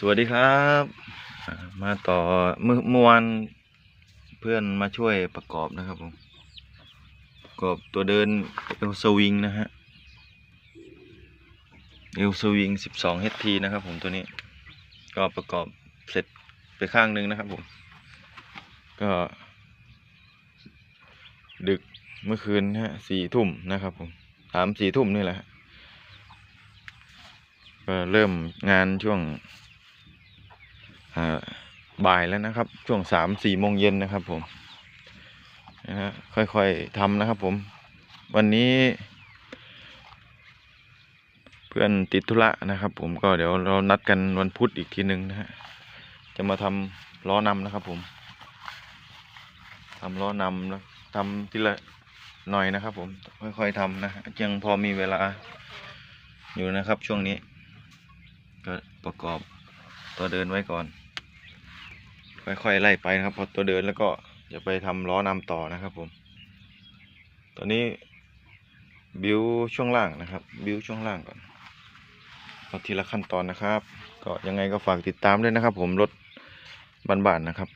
สวัสดีครับ มาต่อเมื่อเมื่อวานเพื่อนมาช่วยประกอบนะครับผมประกอบตัวเดินเอลสวิงนะฮะเอลสวิงสิบสองเฮทีนะครับผมตัวนี้ ก็ประกอบเสร็จไปข้างหนึงนะครับผม ก็ ดึกเมื่อคืนนะฮะสี่ทุ่มนะครับผมสามสี่ทุ่มนี่แหละก็เริ่มงานช่วง บ่ายแล้วนะครับ ช่วงสามสี่โมงเย็นนะครับผมนะฮะค่อยๆทำนะครับผม วันนี้ เพื่อนติดธุระนะครับ ผมก็เดี๋ยวเรานัดกันวันพุธอีกทีหนึ่งนะฮะจะมาทำล้อนำนะครับ ผมทำล้อนำแล้วทำทีละหน่อยนะครับ ผมค่อยๆทำนะฮะยังพอมีเวลาอยู่นะครับช่วงนี้ ก็ประกอบตัวเดินไว้ก่อน ค่อยๆไล่ไปนะครับ พอตัวเดินแล้วก็จะไปทำล้อนำต่อนะครับผม ตอนนี้บิวช่วงล่างนะครับ บิวช่วงล่างก่อนเอาทีละขั้นตอนนะครับ ก็ยังไงก็ฝากติดตามด้วยนะครับ ผมรถบ้านๆนะครับ